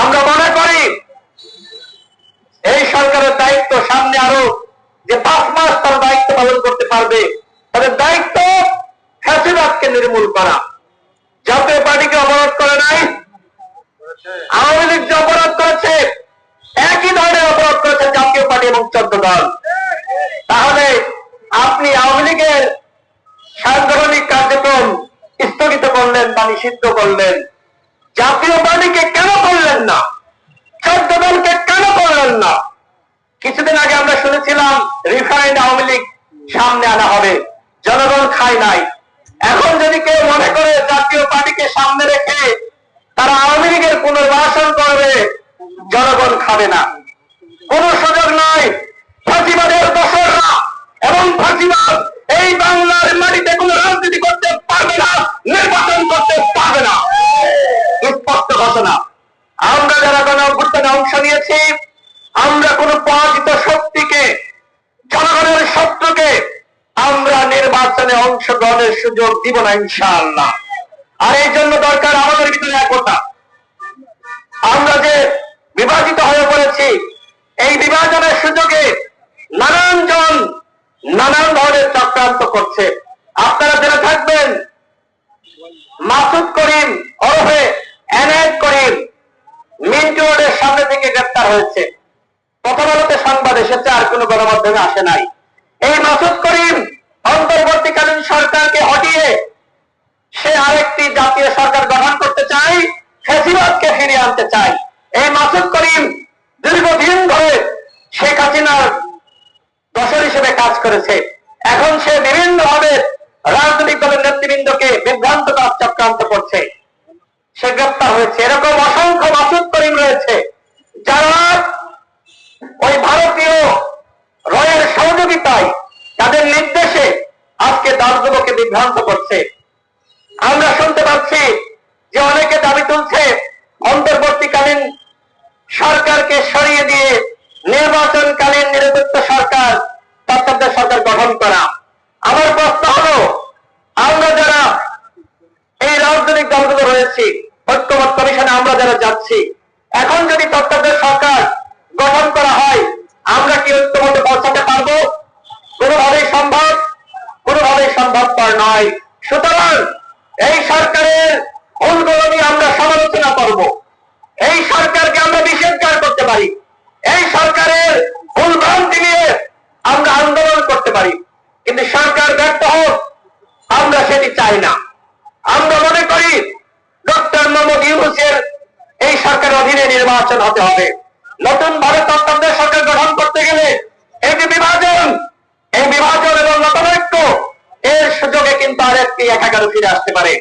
আমরা মনে করি এই সরকারের দায়িত্ব সামনে আরও যে পাঁচ মাস তারা দায়িত্ব পালন করতে পারবে, তাদের দায়িত্ব ফ্যাসিবাদকে নির্মূল করা। জাতীয় পার্টিকে অবরোধ করে নাই, আওয়ামী লীগ যে অপরাধ করেছে, একই ধরনের অপরাধ করেছে জাতীয় পার্টি এবং চোদ্দ দল। তাহলে আপনি আওয়ামী লীগের সাংগঠনিক কার্যক্রম স্থগিত করলেন বা নিষিদ্ধ করলেন। জাতীয় পার্টিকে কেন করলেন না? চোদ্দ দলকে কেন করলেন না? কিছুদিন আগে আমরা শুনেছিলাম, রিফাইন্ড আওয়ামী লীগ সামনে আনা হবে, জনগণ খায় নাই। এখন যদি কেউ মনে করে জাতীয় পার্টিকে সামনে রেখে তারা আওয়ামী লীগের পুনর্বাসন করবে, জনগণ খাবে না। কোন সুযোগ নাই ফাঁসিবাদের দোসররা এবং ফাঁসিবাদ এই বাংলার মাটিতে কোনো রাজনীতি করতে পারবে না নির্বাচন করতে পারবে না স্পষ্ট ঘোষণা আমরা যারা গণ অভ্যুত্থানে অংশ নিয়েছি আমরা কোন পরাজিত শক্তিকে জনগণের শত্রুকে আমরা নির্বাচনে অংশগ্রহণের সুযোগ দিব না ইনশাআল্লাহ। আর এই জন্য দরকার আমাদের ভিতরে একতা। আমরা যে বিভাজিত হয়ে পড়েছি, এই বিভাজনের সুযোগে নানান জন নানান ধরনের চক্রান্ত করছে। আপনারা জেনে থাকবেন, মাসুদ করিম ওরফে এনায়েত করিম মিন্টু রোডের সামনে থেকে গ্রেপ্তার হয়েছে। প্রথম আলোতে সংবাদ এসেছে, আর কোনো গণমাধ্যমে আসে নাই। এই মাসুদ করিম সে আরেকটি জাতীয় সরকার গঠন করতে চায় ফেসিবাদকে ফিরিয়ে আনতে চায় এই মাসুদ করিম দীর্ঘদিন ধরে শেখ হাসিনার দশর হিসেবে কাজ করেছে। এখন সে বিভিন্ন ভাবে রাজনৈতিক দলের নেতৃবৃন্দকে বিভ্রান্ত করার চক্রান্ত করছে। সে গ্রেপ্তার হয়েছে। এরকম অসংখ্য মাসুদ করিম রয়েছে, যারা ওই ভারতীয় রয়ের সহযোগিতায় তাদের নির্দেশে আজকে দলগুলোকে বিভ্রান্ত করছে। আমরা শুনতে পাচ্ছি যে অনেকে দাবি তুলছে অন্তর্বর্তীকালীন সরকারকে সরিয়ে দিয়ে নির্বাচনকালীন নিরপেক্ষ সরকার তত্ত্বাবধায়ক সরকার গঠন করা। আমার প্রশ্ন হলো, আমরা যারা এই রাজনৈতিক দলগুলো রয়েছি, ঐক্যমত কমিশনে আমরা যারা যাচ্ছি, এখন যদি তত্ত্বাবধায়ক সরকার গঠন করা হয়, আমরা কি ঐক্যমতে পৌঁছাতে পারব? কোনোভাবেই সম্ভব, কোনোভাবেই সম্ভবপর নয়। সুতরাং এই সরকারের ভুলগুলো নিয়ে আমরা সমালোচনা করব। এই সরকারকে আমরা নিষেধকার করতে পারি। এই সরকারের ভুল ভ্রান্তি নিয়ে আমরা আন্দোলন করতে পারি। কিন্তু সরকার ব্যর্থ হোক, আমরা সেটি চাই না। আমরা মনে করি ডক্টর মোহাম্মদ ইউনুসের এই সরকারের অধীনে নির্বাচন হতে হবে। নতুন ভাবে তত্ত্বাবধায়ক সরকার গঠন করতে গেলে যে বিভাজন এই বিভাজন এবং নতুন মতনৈক্য এর সুযোগে কিন্তু আরেকটি একাকার ফিরে আসতে পারে।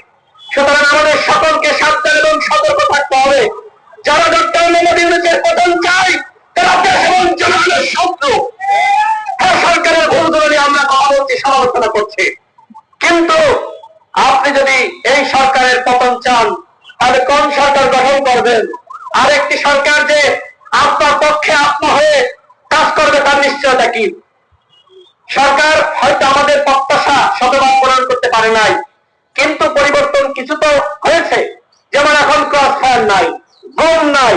সুতরাং আমাদের সকলকে সাবধান এবং সতর্ক থাকতে হবে। যারা ডক্টর মোহাম্মদ ইউনুসের পতন চাই, তারা জনগণের শত্রু। সরকারের ভুলগুলো নিয়ে আমরা কথা বলছি, সমালোচনা করছি। কিন্তু আপনি যদি এই সরকারের পতন চান, তাহলে কোন সরকার গঠন করবেন? আরেকটি সরকার যে আপনার পক্ষে আপনা হয়ে কাজ করবে, তার নিশ্চয়তা কি? সরকার হয়তো আমাদের প্রত্যাশা শতভাগ পূরণ করতে পারে নাই। কিন্তু পরিবর্তন কিছু তো হয়েছে, যেমন এখন ক্রস ফায়ার নাই গুম নাই,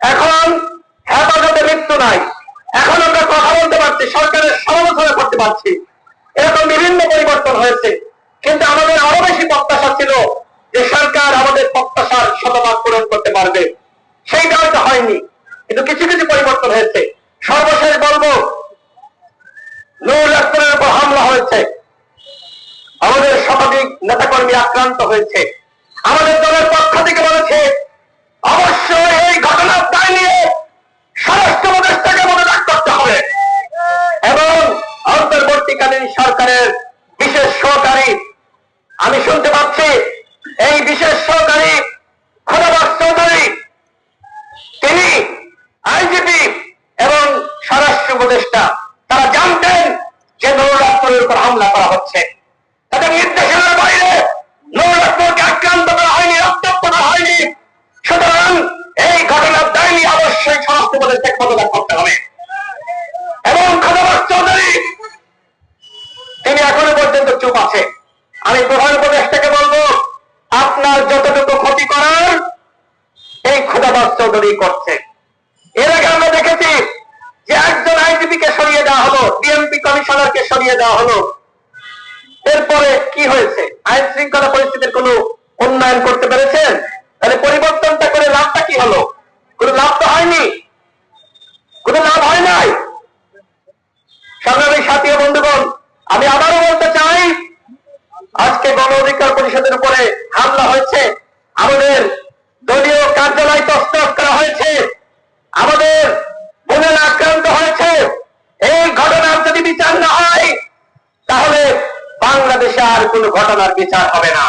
এখন হেফাজতে মৃত্যু নাই। এখন আমরা কথা বলতে পারছি, সরকারের সমালোচনা করতে পারছি। এরকম বিভিন্ন পরিবর্তন হয়েছে। কিন্তু আমাদের আরও বেশি প্রত্যাশা ছিল যে সরকার আমাদের প্রত্যাশার শতভাগ পূরণ করতে পারবে। সেইটা হয়তো হয়নি, কিন্তু কিছু কিছু পরিবর্তন হয়েছে। সর্বশেষ বলব নূর আক্তারের উপর হামলা হয়েছে আমাদের শতাধিক নেতাকর্মী আক্রান্ত হয়েছে। আমাদের দলের পক্ষ থেকে বলেছে, অবশ্যই এই ঘটনার দায় নিয়ে স্বরাষ্ট্র উপদেষ্টাকে মনোযোগ করতে হবে। এবং অন্তর্বর্তীকালীন সরকারের বিশেষ সহকারী, আমি শুনতে পাচ্ছি, এই বিশেষ সহকারী খোদাবাস চৌধুরী, তিনি আইজিপি এবং স্বরাষ্ট্র উপদেষ্টা। তারা জানতেন যে নুরুল আক্তরের উপর হামলা করা হচ্ছে। আব্বাস চৌধুরী করছে এর আগে আমরা দেখেছি যে একজন আইজিপি কে সরিয়ে দেওয়া হলো, ডিএমপি কমিশনারকে সরিয়ে দেওয়া হলো। এরপরে কি হয়েছে? আইন শৃঙ্খলা পরিস্থিতির কোনো উন্নয়ন করতে পেরেছেন? তাহলে পরিবর্তনটা করে লাভটা কি হলো? কোনো লাভ তো হয়নি। কোনো লাভ হয় নাই। সংগ্রামী সাথী বন্ধুগণ, আমি আবারও বলতে চাই, আজকে গণ অধিকার পরিষদের উপরে হামলা হয়েছে। আমাদের দলীয় কার্যালয় তস্তক করা হয়েছে আমাদের বোনেরা আক্রান্ত হয়েছে এই ঘটনার যদি বিচার না হয় তাহলে বাংলাদেশে আর কোন ঘটনার বিচার হবে না।